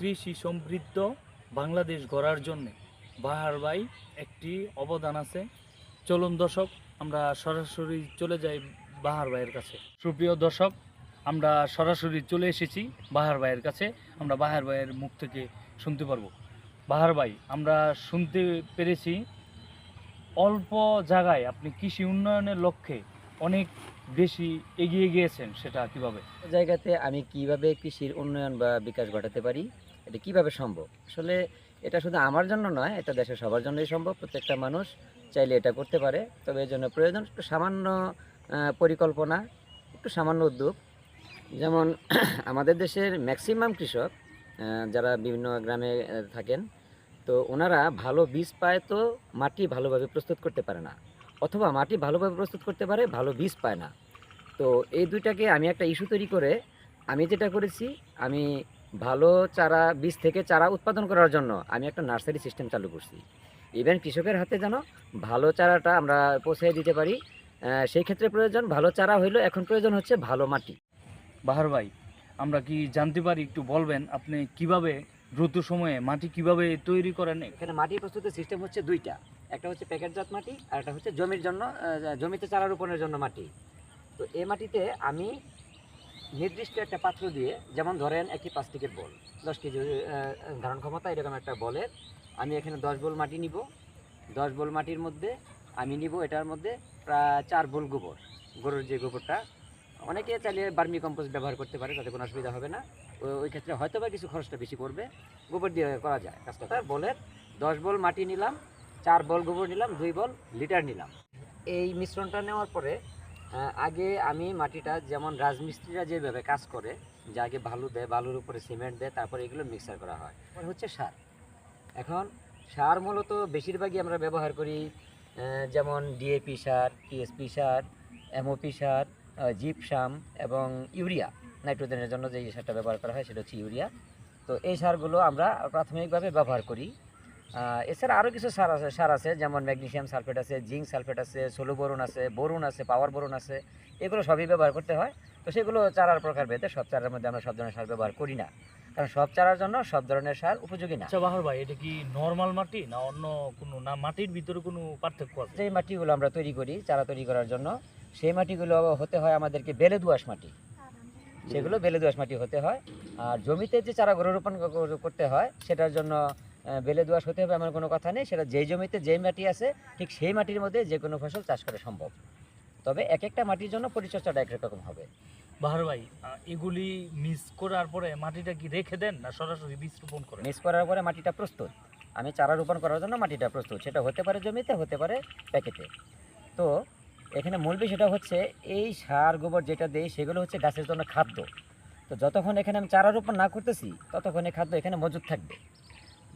কৃষি সমৃদ্ধ বাংলাদেশ গড়ার জন্যে বাহার ভাই একটি অবদান আছে। চলুন দর্শক, আমরা সরাসরি চলে যাই বাহার ভাইয়ের কাছে। সুপ্রিয় দর্শক, আমরা সরাসরি চলে এসেছি বাহার ভাইয়ের কাছে। আমরা বাহার ভাইয়ের মুখ থেকে শুনতে পারব। বাহার ভাই, আমরা শুনতে পেরেছি অল্প জায়গায় আপনি কৃষি উন্নয়নের লক্ষ্যে অনেক বেশি এগিয়ে গিয়েছেন, সেটা কীভাবে? জায়গাতে আমি কীভাবে কৃষির উন্নয়ন বা বিকাশ ঘটাতে পারি? এটা কীভাবে সম্ভব? আসলে এটা শুধু আমার জন্য নয়, এটা দেশের সবার জন্যই সম্ভব। প্রত্যেকটা মানুষ চাইলে এটা করতে পারে, তবে এর জন্য প্রয়োজন একটু সামান্য পরিকল্পনা, একটু সামান্য উদ্যোগ। যেমন আমাদের দেশের ম্যাক্সিমাম কৃষক যারা বিভিন্ন গ্রামে থাকেন, তো ওনারা ভালো বীজ পায় তো মাটি ভালোভাবে প্রস্তুত করতে পারে না, অথবা মাটি ভালোভাবে প্রস্তুত করতে পারে, ভালো বীজ পায় না। তো এই দুইটাকে আমি একটা ইস্যু তৈরি করে, আমি যেটা করেছি, আমি ভালো চারা বীজ থেকে চারা উৎপাদন করার জন্য আমি একটা নার্সারি সিস্টেম চালু করছি। ইভেন কৃষকের হাতে যেন ভালো চারাটা আমরা পৌঁছে দিতে পারি সেই ক্ষেত্রে প্রয়োজন ভালো চারা হইল এখন প্রয়োজন হচ্ছে ভালো মাটি। বাহার ভাই আমরা কি জানতে পারি একটু বলবেন আপনি কীভাবে দ্রুত সময়ে মাটি কীভাবে তৈরি করেন? এখানে মাটি প্রস্তুতের সিস্টেম হচ্ছে দুইটা একটা হচ্ছে প্যাকেটজাত মাটি আর একটা হচ্ছে জমির জন্য জমিতে চারা রোপণের জন্য মাটি। তো এই মাটিতে আমি নির্দিষ্ট একটা পাত্র দিয়ে, যেমন ধরেন একটি প্লাস্টিকের বল দশ কেজি ধারণ ক্ষমতা এরকম একটা বলের আমি এখানে দশ বল মাটি নিব। দশ বল মাটির মধ্যে আমি নিব এটার মধ্যে প্রায় চার বল গোবর। গরুর যে গোবরটা, অনেকে চাইলে বার্মি কম্পোস্ট ব্যবহার করতে পারে, তাতে কোনো অসুবিধা হবে না। ওই ক্ষেত্রে হয়তো বা কিছু খরচটা বেশি পড়বে। গোবর দিয়ে করা যায় কাজটা। তার বলের দশ বল মাটি নিলাম, চার বল গোবর নিলাম, দুই বল লিটার নিলাম। এই মিশ্রণটা নেওয়ার পরে আগে আমি মাটিটা যেমন রাজমিস্ত্রিরা যেভাবে কাজ করে, যে আগে বালু দেয়, বালুর উপরে সিমেন্ট দেয়, তারপরে এগুলো মিক্সার করা হয়। এরপর হচ্ছে সার। এখন সার মূলত বেশিরভাগই আমরা ব্যবহার করি যেমন ডিএপি সার, টিএসপি সার, এমওপি সার জিপসাম এবং ইউরিয়া, নাইট্রোজেনের জন্য যে সারটা ব্যবহার করা হয় সেটা হচ্ছে ইউরিয়া। তো এই সারগুলো আমরা প্রাথমিকভাবে ব্যবহার করি। এছাড়া আরও কিছু সার আছে সার আছে যেমন ম্যাগনেশিয়াম সালফেট আছে জিঙ্ক সালফেট আছে সোলো বোরন আছে বোরন আছে পাওয়ার বোরন আছে এগুলো সবই ব্যবহার করতে হয়। তো সেগুলো চারার প্রকার ভেদে সব চারার মধ্যে আমরা সব ধরনের সার ব্যবহার করি না। কারণ সব চারার জন্য সব ধরনের সার উপযোগী না। আচ্ছা বাহার ভাই এটা কি নর্মাল মাটি না অন্য কোনো না মাটির ভিতরে কোনো পার্থক্য আছে? যে মাটিগুলো আমরা তৈরি করি চারা তৈরি করার জন্য সেই মাটিগুলো হতে হয় আমাদেরকে বেলে দোআঁশ মাটি। সেগুলো বেলে দোআঁশ মাটি হতে হয়। আর জমিতে যে চারাগুলো রোপণ করতে হয় সেটার জন্য বেলে দোআঁশ হতে হবে এমন কোনো কথা নেই। সেটা যেই জমিতে যেই মাটি আছে ঠিক সেই মাটির মধ্যে যে কোনো ফসল চাষ করা সম্ভব। তবে এক একটা মাটির জন্য পরিচর্যাটা একরকম হবে। বাহার ভাই এগুলি মিক্স করার পরে মাটিটা কি রেখে দেন না সরাসরি বীজ রোপণ করেন? মিস করার পরে মাটিটা প্রস্তুত। আমি চারা রোপণ করার জন্য মাটিটা প্রস্তুত। সেটা হতে পারে জমিতে হতে পারে প্যাকেটে। তো এখানে মূল বিষয়টা হচ্ছে এই সার গোবর যেটা দেই সেগুলো হচ্ছে গাছের জন্য খাদ্য। তো যতক্ষণ এখানে আমি চারা রোপণ না করতেছি ততক্ষণ এই খাদ্য এখানে মজুদ থাকবে।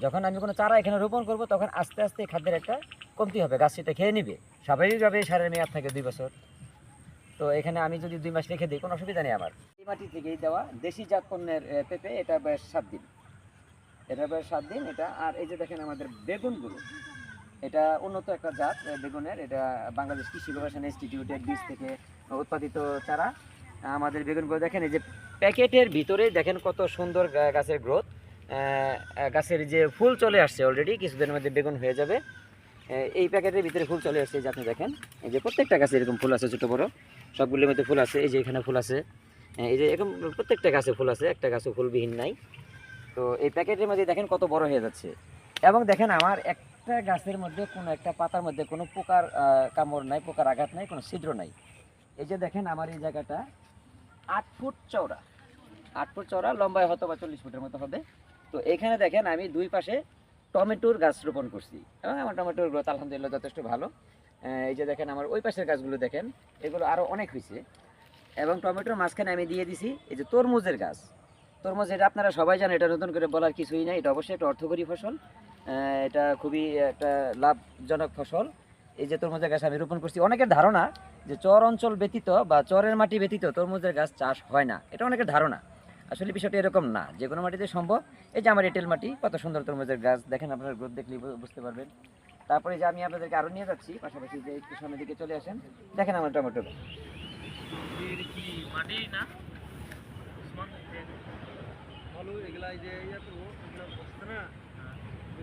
যখন আমি কোনো চারা এখানে রোপণ করব, তখন আস্তে আস্তে এই খাদ্যের একটা কমতি হবে। গাছ সেটা খেয়ে নিবে। স্বাভাবিকভাবে সারের মেয়াদ থাকে দুই বছর। তো এখানে আমি যদি দুই মাস রেখে দিই, কোনো অসুবিধা নেই আমার। এই মাটি থেকেই দেওয়া দেশি জাত পণ্যের পেঁপে, এটা বেশ সাত দিন। এটা বেশ সাত দিন, এটা, আর এই যে দেখেন আমাদের বেগুনগুলো। এটা উন্নত একটা জাত বেগুনের। এটা বাংলাদেশ কৃষি গবেষণা ইনস্টিটিউটের বীজ থেকে উৎপাদিত চারা। আমাদের বেগুনগুলো দেখেন, এই যে প্যাকেটের ভিতরে দেখেন কত সুন্দর গাছের গ্রোথ। গাছের যে ফুল চলে আসছে অলরেডি কিছুদিনের মধ্যে বেগুন হয়ে যাবে। এই প্যাকেটের ভিতরে ফুল চলে আসছে যে আপনি দেখেন, এই যে প্রত্যেকটা গাছে এরকম ফুল আছে, ছোটো বড়ো। সবগুলোর মধ্যে ফুল আছে, এই যে এখানে ফুল আছে। এই যে এরকম প্রত্যেকটা গাছে ফুল আছে, একটা গাছে ফুলবিহীন নাই। তো এই প্যাকেটের মধ্যে দেখেন কত বড় হয়ে যাচ্ছে। এবং দেখেন আমার একটা গাছের মধ্যে কোনো একটা পাতার মধ্যে কোনো পোকার কামড় নাই, পোকার আঘাত নাই, কোনো ছিদ্র নাই। এই যে দেখেন আমার এই জায়গাটা আট ফুট চওড়া। আট ফুট চওড়া, লম্বায় হয়তো বা চল্লিশ ফুটের মতো হবে। তো এখানে দেখেন আমি দুই পাশে টমেটোর গাছ রোপণ করছি। এবং আমার টমেটোর গ্রোথ আলহামদুলিল্লাহ যথেষ্ট ভালো। এই যে দেখেন আমার ওই পাশের গাছগুলো দেখেন, এগুলো আরও অনেক হয়েছে। এবং টমেটোর মাঝখানে আমি দিয়ে দিছি এই যে তরমুজের গাছ। তরমুজ এটা আপনারা সবাই জানেন, এটা নতুন করে বলার কিছুই নাই। এটা অবশ্যই একটা অর্থকরী ফসল। এটা খুবই একটা লাভজনক ফসল। এই যে তরমুজের গাছ আমি রোপণ করছি। অনেকের ধারণা যে চর অঞ্চল ব্যতীত বা চরের মাটি ব্যতীত তরমুজের গাছ চাষ হয় না। এটা অনেকের ধারণা। আসলে বিষয়টা এরকম না যে কোনো মাটিতে সম্ভব। এই যে আমার এঁটেল মাটি, কত সুন্দর তরমুজের গাছ, দেখেন আপনারা গ্রোথ দেখলে বুঝতে পারবেন। তারপরে যে আমি আপনাদেরকে আরও নিয়ে যাচ্ছি, পাশাপাশি যে একটু সামনের দিকে চলে আসেন, দেখেন আমার টমেটো মাটি না? আলু এগুলা এই যে ইয়া করব এগুলা বসছে না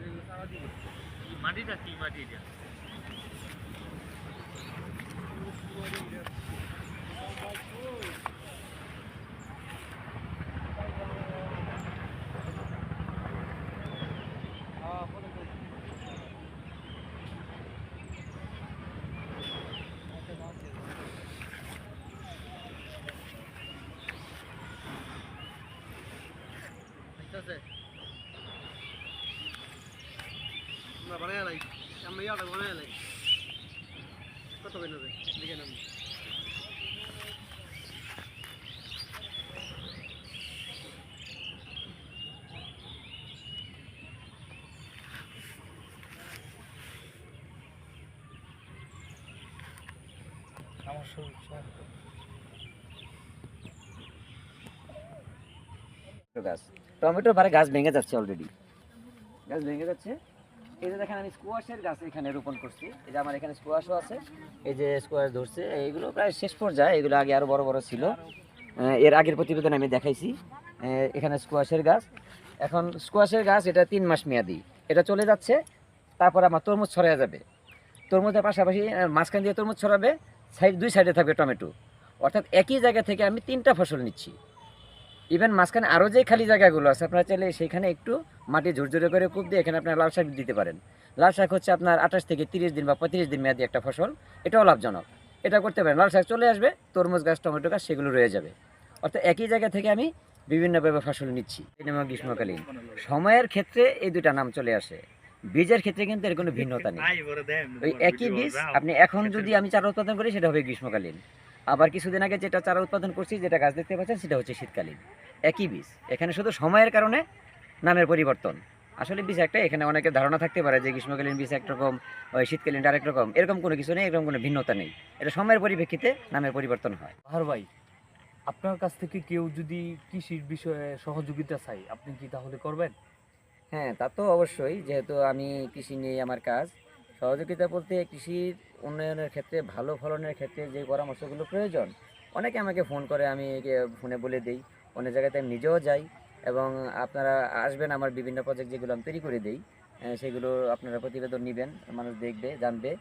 এগুলো সারা দিব মাটিটা কি মাটি বুঝতেছে আমরা বানায় লাই আমরা ইয়াটা বানায় লাই কত বেন হবে? লিখে নাম আমার শরীর গাছ। টমেটোর বারে গাছ ভেঙে যাচ্ছে অলরেডি গাছ ভেঙে যাচ্ছে। এই যে দেখেন আমি স্কোয়াশের গাছ এখানে রোপণ করছি। এই যে আমার এখানে স্কোয়াশও আছে। এই যে স্কোয়াশ ধরছে, এইগুলো প্রায় শেষ পর্যায়ে। এগুলো আগে আরও বড় বড় ছিল। এর আগের প্রতিবেদন আমি দেখাইছি। এখানে স্কোয়াশের গাছ। এখন স্কোয়াশের গাছ, এটা তিন মাস মেয়াদি। এটা চলে যাচ্ছে। তারপর আমার তরমুজ ছড়ায় যাবে। তরমুজের পাশাপাশি মাঝখান দিয়ে তরমুজ ছড়াবে। সাইড দুই সাইডে থাকবে টমেটো। অর্থাৎ একই জায়গা থেকে আমি তিনটা ফসল নিচ্ছি। ইভেন মাঝখানে আরও যে খালি জায়গাগুলো আছে আপনারা চাইলে সেইখানে একটু মাটি ঝুরঝুরে করে কূপ দিয়ে এখানে আপনার লাল শাক দিতে পারেন। লাল শাক হচ্ছে আপনার আঠাশ থেকে তিরিশ দিন বা পঁয়ত্রিশ দিন মেয়াদি একটা ফসল। এটাও লাভজনক। এটা করতে পারেন লাল শাক চলে আসবে তরমুজ গাছ টমেটো গাছ সেগুলো রয়ে যাবে। অর্থাৎ একই জায়গা থেকে আমি বিভিন্নভাবে ফসল নিচ্ছি। এবং গ্রীষ্মকালীন। সময়ের ক্ষেত্রে এই দুটা নাম চলে আসে। বীজের ক্ষেত্রে কিন্তু এর কোনো ভিন্নতা নেই। ওই একই বীজ আপনি এখন যদি আমি চারা উৎপাদন করি সেটা হবে গ্রীষ্মকালীন। আবার কিছুদিন আগে যেটা চারা উৎপাদন করছি যেটা গাছ দেখতে পাচ্ছেন সেটা হচ্ছে শীতকালীন। একই বীজ। এখানে শুধু সময়ের কারণে নামের পরিবর্তন। আসলে বীজ একটা এখানে অনেকের ধারণা থাকতে পারে যে গ্রীষ্মকালীন বীজ একরকম ওই শীতকালীন আরেক রকম। এরকম কোনো কিছু নেই এরকম কোনো ভিন্নতা নেই। এটা সময়ের পরিপ্রেক্ষিতে নামের পরিবর্তন হয়। বাহার ভাই আপনার কাছ থেকে কেউ যদি কৃষির বিষয়ে সহযোগিতা চাই আপনি কি তাহলে করবেন? হ্যাঁ তা তো অবশ্যই। যেহেতু আমি কৃষি নিয়ে আমার কাজ সহযোগিতা বলতে কৃষির উন্নয়নের ক্ষেত্রে, ভালো ফলনের ক্ষেত্রে যে পরামর্শগুলো প্রয়োজন, অনেকে আমাকে ফোন করে, আমি ফোনে বলে দিই। অনেক জায়গাতে আমি নিজেও যাই এবং আপনারা আসবেন আমার বিভিন্ন প্রজেক্ট যেগুলো আমি তৈরি করে দিই সেগুলো আপনারা প্রতিবেদন নেবেন, মানুষ দেখবে, জানবে।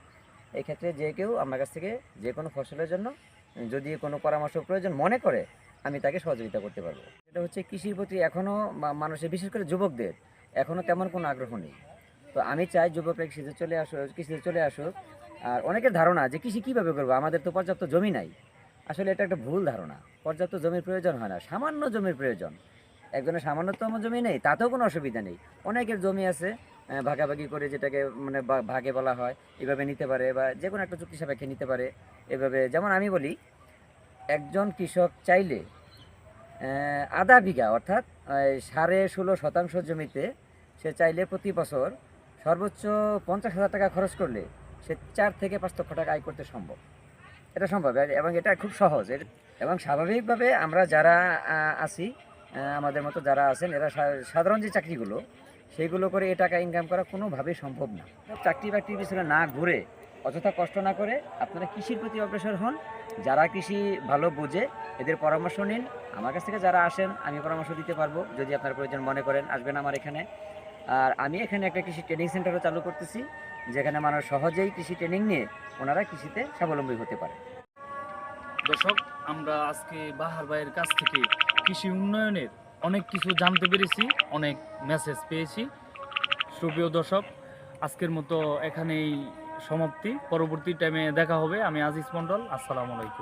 এই ক্ষেত্রে যে কেউ আমার কাছ থেকে যে কোনো ফসলের জন্য, যদি কোনো পরামর্শ প্রয়োজন মনে করে, আমি তাকে সহযোগিতা করতে পারব। এটা হচ্ছে কৃষির প্রতি এখনও মানুষের, বিশেষ করে যুবকদের এখনও তেমন কোনো আগ্রহ নেই। তো আমি চাই যুবকরা কৃষিতে চলে আসুক কৃষিতে চলে আসুক। আর অনেকের ধারণা যে কৃষি কীভাবে করব, আমাদের তো পর্যাপ্ত জমি নাই। আসলে এটা একটা ভুল ধারণা। পর্যাপ্ত জমির প্রয়োজন হয় না, সামান্য জমির প্রয়োজন। একজনের সামান্যতম জমি নেই, তাতেও কোনো অসুবিধা নেই। অনেকের জমি আছে ভাগাভাগি করে যেটাকে মানে ভাগে বলা হয়, এভাবে নিতে পারে বা যে কোনো একটা চুক্তি সাপেক্ষে নিতে পারে, এভাবে। যেমন আমি বলি, একজন কৃষক চাইলে আধা বিঘা অর্থাৎ সাড়ে ষোলো শতাংশ জমিতে সে চাইলে প্রতি বছর সর্বোচ্চ পঞ্চাশ হাজার টাকা খরচ করলে সে চার থেকে পাঁচ লক্ষ টাকা আয় করতে সম্ভব। এটা সম্ভব এবং এটা খুব সহজ। এবং স্বাভাবিকভাবে আমরা যারা আছি আমাদের মতো যারা আছেন, এরা সাধারণ যে চাকরিগুলো, সেইগুলো করে এ টাকা ইনকাম করা কোনোভাবেই সম্ভব না। চাকরি বাকরির পিছনে না ঘুরে, অযথা কষ্ট না করে আপনারা কৃষির প্রতি অগ্রসর হন। যারা কৃষি ভালো বোঝে, এদের পরামর্শ নিন। আমার কাছ থেকে যারা আসেন, আমি পরামর্শ দিতে পারব। যদি আপনার প্রয়োজন মনে করেন, আসবেন আমার এখানে। আর আমি এখানে একটা কৃষি ট্রেনিং সেন্টারও চালু করতেছি, যেখানে মানুষ সহজেই কৃষি ট্রেনিং নিয়ে ওনারা কৃষিতে স্বাবলম্বী হতে পারে। দর্শক, আমরা আজকে বাহার ভাইয়ের কাছ থেকে কৃষি উন্নয়নের অনেক কিছু জানতে পেরেছি, অনেক মেসেজ পেয়েছি। সুপ্রিয় দর্শক, আজকের মতো এখানেই সমাপ্তি। পরবর্তী টাইমে দেখা হবে। আমি আজিজ মণ্ডল, আসসালামু আলাইকুম।